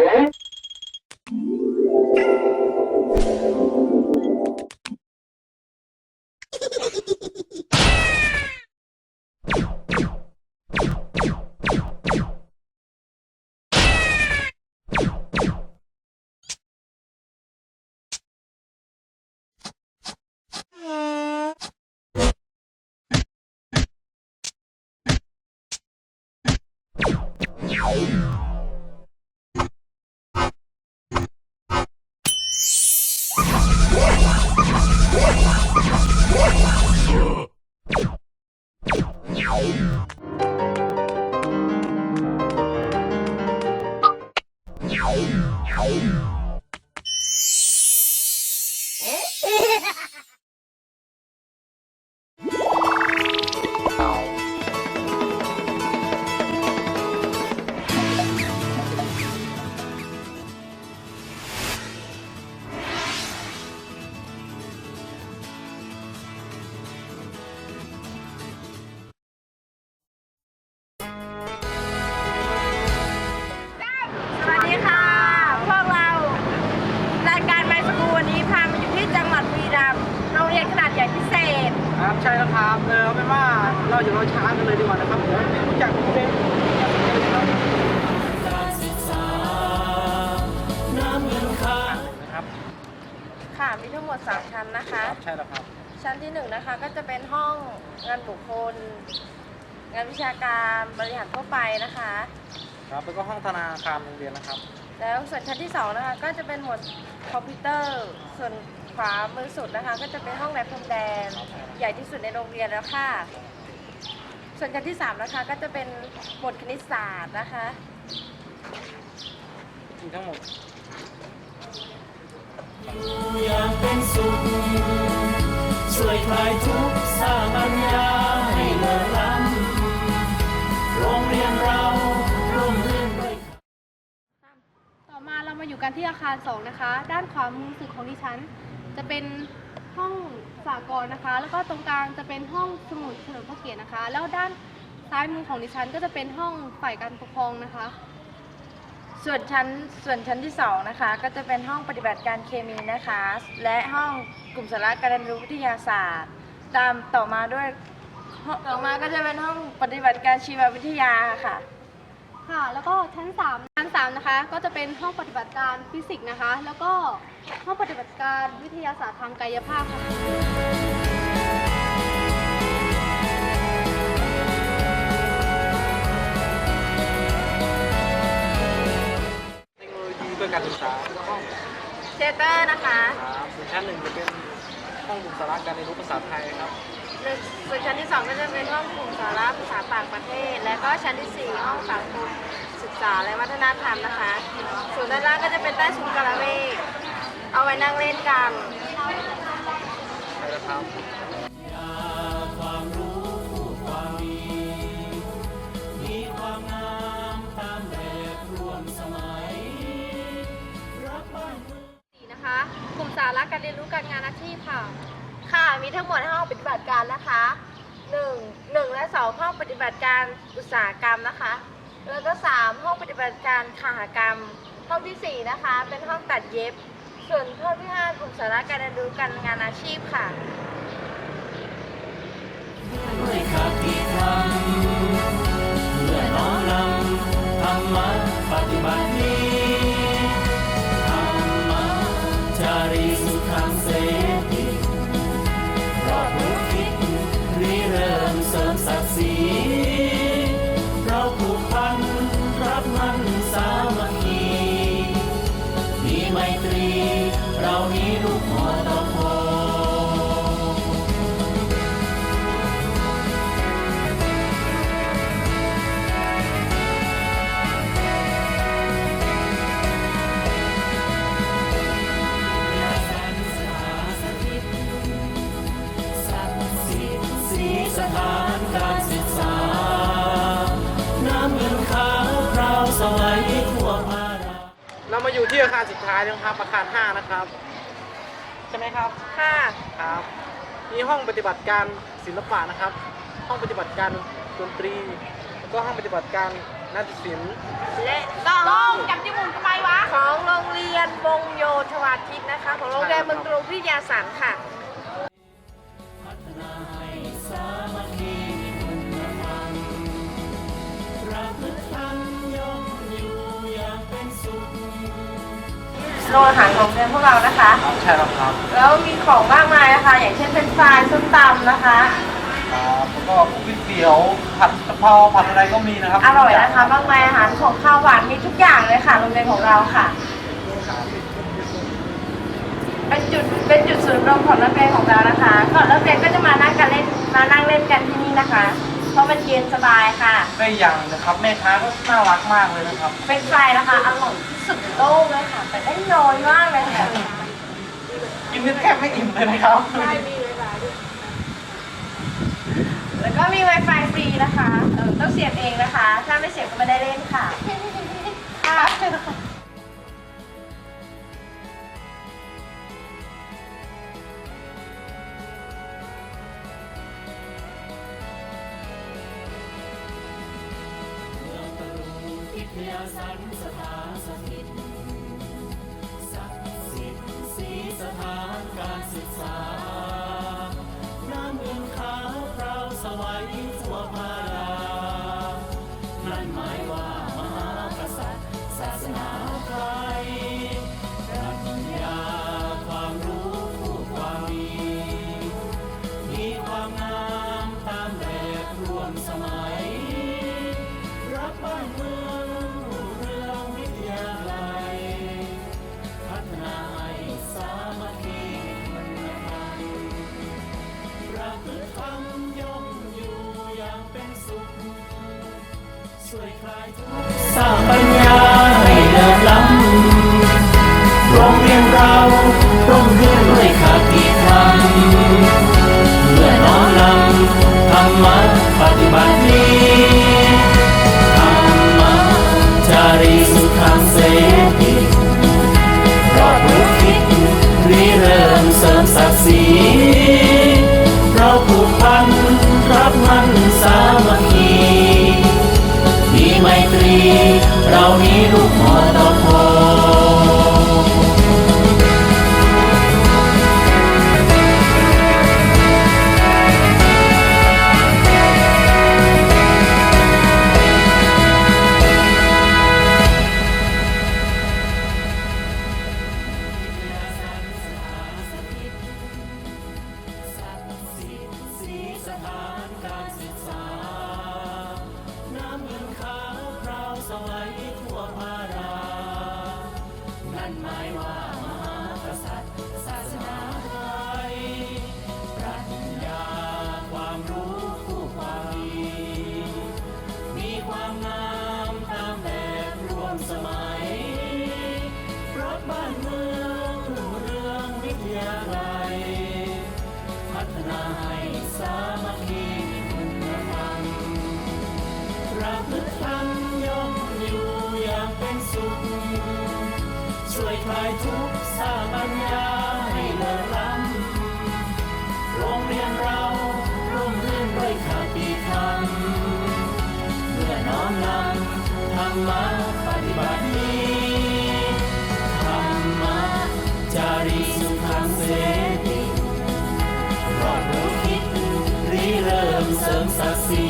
ส ครับใช่แล้วครับเออเอาเป็นว่าเราอย่ารอช้ากันเลยดีกว่านะครับเดี๋ยวรู้จักคุณเต้นนะครับค่ะ มีทั้งหมด 3 ชั้นนะคะ ครับใช่แล้วครับ ชั้นที่ 1 นะคะ ก็จะเป็นห้องงานบุคคล งานวิชาการบริหารทั่วไปนะคะ ครับแล้วก็ห้องธนาคารโรงเรียนนะครับ แล้วส่วนชั้นที่ 2 นะคะ ก็จะเป็นหมวดคอมพิวเตอร์ ส่วนข วามือสุดนะคะ ก็จะเป็นห้องแลบพรมแดน ใหญ่ที่สุดในโรงเรียนแล้วค่ะ ส่วนชั้นที่3นะคะก็จะเป็นหมวดคณิตศาสตร์นะคะมีทั้งหมดอย่างเป็นสุขช่วยคลายทุกข์สร้างปัญญาให้เลิศล้ำโรงเรียนเราร่มรื่นด้วยต่อมาเรามาอยู่กันที่อาคาร2นะคะ ด้านขวามือสุดของดิฉัน จะเป็นห้องสากลนะคะ แล้วก็ตรงกลางจะเป็นห้องสมุดเฉลิมพระเกียรตินะคะ แล้วด้านซ้ายมือของดิฉันก็จะเป็นห้องฝ่ายการปกครองนะคะ ส่วนชั้นส่วนชั้นที่สองนะคะ ก็จะเป็นห้องปฏิบัติการเคมีนะคะ และห้องกลุ่มสาระการเรียนรู้วิทยาศาสตร์ ตามต่อมาด้วยต่อมาก็จะเป็นห้องปฏิบัติการชีววิทยาค่ะ ค่ะ แล้วก็ชั้น3ชั้น3นะคะ ก็จะเป็นห้องปฏิบัติการฟิสิกส์นะคะ แล้วก็ห้องปฏิบัติการวิทยาศาสตร์ทางกายภาพค่ะเทคโนโลยีเพื่อการศึกษาแล้วก็ห้องเทเตอร์นะคะ ครับส่วนชั้นหนึ่งจะเป็นห้องบุสาระการเรียนรู้ภาษาไทยครับ ส่วนชั้นที่สองก็จะเป็นห้องกลุ่มสาระภาษาต่างประเทศ และก็ชั้นที่สี่ห้องสังคมศึกษาและวัฒนธรรมนะคะส่วนด้านล่างก็จะเป็นใต้ซุ้มกระเวกเอาไว้นั่งเล่นกันใช่แล้วครับความรู้พูดความดีมีความงามตามแบบร่วมสมัยรักบ้านเมือง4นะคะกลุ่มสาระการเรียนรู้การงานอาชีพค่ะ ค่ะ มีทั้งหมดห้องปฏิบัติการนะคะ1 1และ2ห้องปฏิบัติการอุตสาหกรรมนะคะ แล้วก็3ห้องปฏิบัติการขหกรรม ห้องทีสี่4นะคะ เป็นห้องตัดเย็บ ส่วนห้องที่5กลุ่มสาระการเรียนรู้การงานอาชีพค่ะ ไมตรี เรานี้ลูกหมอตะโาอยู่ที่อาคารสุดท้ายนะครับ อาคาร 5 นะครับ ใช่ไหมครับค่ะครับมีห้องปฏิบัติการศิลปะนะครับ ห้องปฏิบัติการดนตรีแล้วก็ห้องปฏิบัติการนาฏศิลป์และต้อองงจับจมูกทำไมวะ ของโรงเรียนบงโยชวาทิตนะคะ ของโรงเรียนเมืองกรงพิทยาสันค่ะ โรงอาหารของโรงเรียนพวกเรานะคะใช่แล้วครับแล้วมีของมากมายนะคะ อย่างเช่นเป็นฟรายส้มตำนะคะ ครับแล้วก็ก๋วยเตี๋ยวผัดกะเพราผัดอะไรก็มีนะครับอร่อยนะคะมากมายอาหารของข้าวหวานมีทุกอย่างเลยค่ะโรงเรียนของเราค่ะ เป็นจุดเป็นจุดศูนย์รวมของนักเรียนของเรานะคะก่อนเลิกเรียนก็จะมานั่งกันเล่นมานั่งเล่นกันที่นี่นะคะ เพราะมันเย็นสบายค่ะได้อย่างนะครับ แม่ค้าก็น่ารักมากเลยนะครับเป็นฟรายนะคะอร่อยที่สุดในโลกเลยค่ะ แต่ได้น้อยมากเลยค่ะกินนี่แทบไม่อิ่มเลยนะครับแล้วก็มี Wi-Fi ฟรีนะคะเออต้องเสียบเองนะคะ ถ้าไม่เสียบก็ไม่ได้เล่นค่ะค่ะ วิทยาสันสถานสถิต วยคลายทุกข์ สถานการศึกษา น้ำเงินขาวพราวสวัยทั่วพารา นั่นหมายว่า คลายทุกสร้างปัญญาให้เลิศล้ำโรงเรียนเราร่มรื่นด้วยคติธรรมเมื่อน้อมนำธรรมะปฏิบัตินี้ธรรมะจารีสุขังเสติรอดรู้คิดริเริ่มเสริมศักดิ์ศรี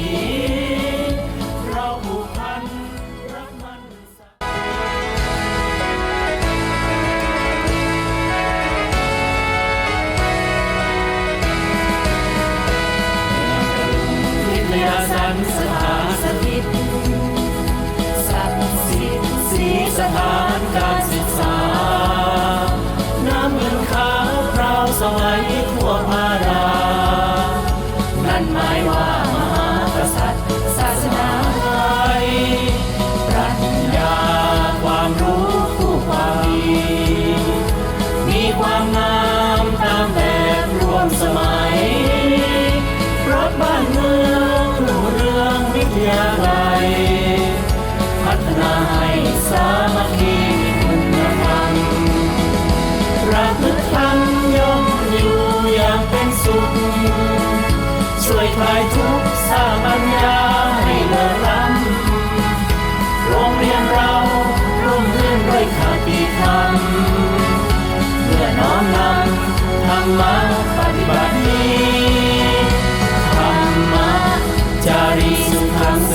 ลายทุกสาปัญญาให้เลิศล้ำโรงเรียนเราร่มรื่นด้วยข่าวปีคำเมื่อน้อมนำธรรมะปฏิบัตินี้ธรรมะจารีสุขังเส